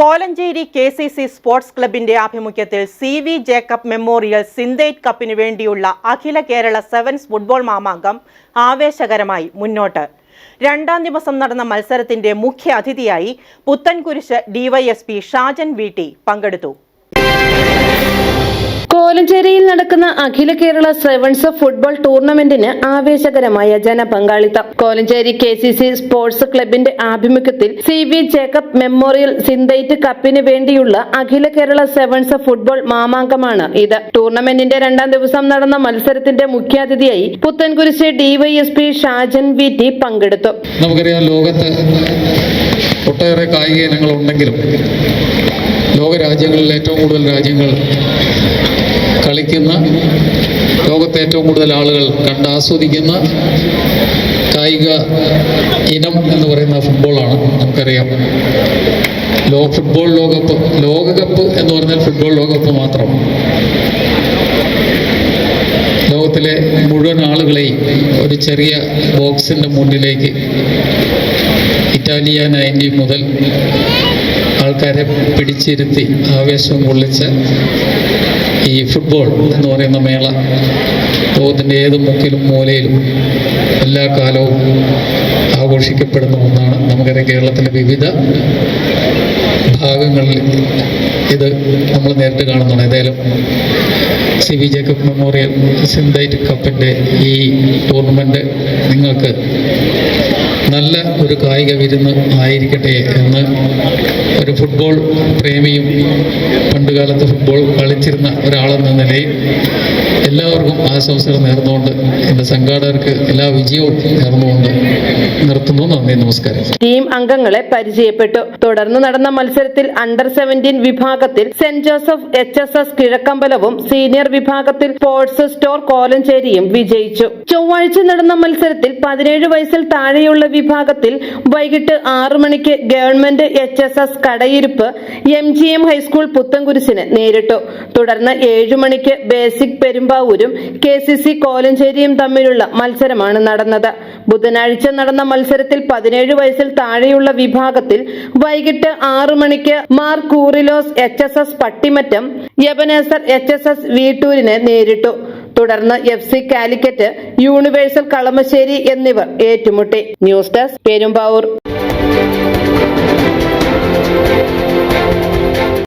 Kolenchery K C C sports ക്ലബിന്റെ ആഭിമുഖ്യത്തിൽ C V Jacob memorial Synthite കപ്പിന് വേണ്ടിയുള്ള അഖില കേരള സെവൻസ് ഫുട്ബോൾ മാമാങ്കം ആവേശകരമായി മുന്നോട്ട്. രണ്ടാം ദിവസം നടന്ന മത്സരത്തിന്റെ മുഖ്യ അതിഥിയായി Puthencruz DYSP Shajan V T പങ്കെടുത്തു. കോലഞ്ചേരിയിൽ നടക്കുന്ന അഖില കേരള സെവൻസ് ഫുട്ബോൾ ടൂർണമെന്റിന് ആവേശകരമായ ജനപങ്കാളിത്തം. Kolenchery K C C sports ക്ലബിന്റെ ആഭിമുഖ്യത്തിൽ C V Jacob memorial Synthite കപ്പിന് വേണ്ടിയുള്ള അഖില കേരള സെവൻസ് ഫുട്ബോൾ മാമാങ്കമാണ് ഇത്. ടൂർണമെന്റിന്റെ രണ്ടാം ദിവസം നടന്ന മത്സരത്തിന്റെ മുഖ്യാതിഥിയായി Puthencruz DYSP Shajan V T പങ്കെടുത്തു. നമുക്കറിയാം ലോകത്ത് ഒട്ടേറെ കായിക ഇനങ്ങൾ ഉണ്ടെങ്കിലും ലോകരാജ്യങ്ങളിൽ ഏറ്റവും കൂടുതൽ രാജ്യങ്ങൾ കളിക്കുന്ന ലോകത്തെ ഏറ്റവും കൂടുതൽ ആളുകൾ കണ്ട് ആസ്വദിക്കുന്ന കായിക ഇനം എന്ന് പറയുന്ന ഫുട്ബോളാണ്. നമുക്കറിയാം. ലോ ഫുട്ബോൾ ലോകകപ്പ് ലോകകപ്പ് എന്ന് പറഞ്ഞാൽ ഫുട്ബോൾ ലോകകപ്പ് മാത്രം. ലോകത്തിലെ മുഴുവൻ ആളുകളെയും ഒരു ചെറിയ ബോക്സിന്റെ മുന്നിലേക്ക് ഇറ്റാലിയ നയന്റി മുതൽ ആൾക്കാരെ പിടിച്ചിരുത്തി ആവേശം കൊള്ളിച്ച ഈ ഫുട്ബോൾ എന്ന് പറയുന്ന മേള ലോകത്തിന്റെ ഏത് മുക്കിലും മൂലയിലും എല്ലാ കാലവും ആഘോഷിക്കപ്പെടുന്ന ഒന്നാണ്. നമുക്കറിയാം കേരളത്തിലെ വിവിധ ഭാഗങ്ങളിൽ ഇത് നമ്മൾ നേരിട്ട് കാണുന്നതാണ്. ഏതായാലും C V Jacob memorial Synthite കപ്പിന്റെ ഈ ടൂർണമെന്റ് നിങ്ങൾക്ക് നല്ല ഒരു കായിക വിരുന്ന് ആയിരിക്കട്ടെ എന്ന് ഒരു ഫുട്ബോൾ പ്രേമിയും പണ്ടുകാലത്ത് ഫുട്ബോൾ കളിച്ചിരുന്ന ഒരാളെന്ന നിലയിൽ എല്ലാവർക്കും ആശംസകൾ നേർന്നുകൊണ്ട് എന്റെ സംഘാടകർക്ക് എല്ലാ വിജയവും നേർന്നുകൊണ്ട് നിർത്തുന്നു. നന്ദി നമസ്കാരം. ടീം അംഗങ്ങളെ പരിചയപ്പെട്ടു. തുടർന്ന് നടന്ന മത്സരത്തിൽ അണ്ടർ സെവന്റീൻ വിഭാഗത്തിൽ saint Joseph H S S കിഴക്കമ്പലവും senior വിഭാഗത്തിൽ സ്പോർട്സ് സ്റ്റോർ കോലഞ്ചേരിയും വിജയിച്ചു. ചൊവ്വാഴ്ച നടന്ന മത്സരത്തിൽ പതിനേഴ് വയസ്സിൽ താഴെയുള്ള വിഭാഗത്തിൽ വൈകിട്ട് ആറു മണിക്ക് government H S S Kadayiruppu M G M high school പുത്തൻകുരിശിന് നേരിട്ടു. തുടർന്ന് ഏഴു മണിക്ക് ബേസിക് പെരുമ്പാവൂരും കെ സി സി കോലഞ്ചേരിയും തമ്മിലുള്ള മത്സരമാണ് നടന്നത്. ബുധനാഴ്ച നടന്ന മത്സരത്തിൽ പതിനേഴ് വയസ്സിൽ താഴെയുള്ള വിഭാഗത്തിൽ വൈകിട്ട് ആറു മണിക്ക് Mar Koorilos H S S Pattimattom Ebenezer H S S വീട്ടൂരിനെ നേരിട്ടു. തുടർന്ന് F C Calicut universal Kalamassery എന്നിവർ ഏറ്റുമുട്ടി. News desk Perumbavoor.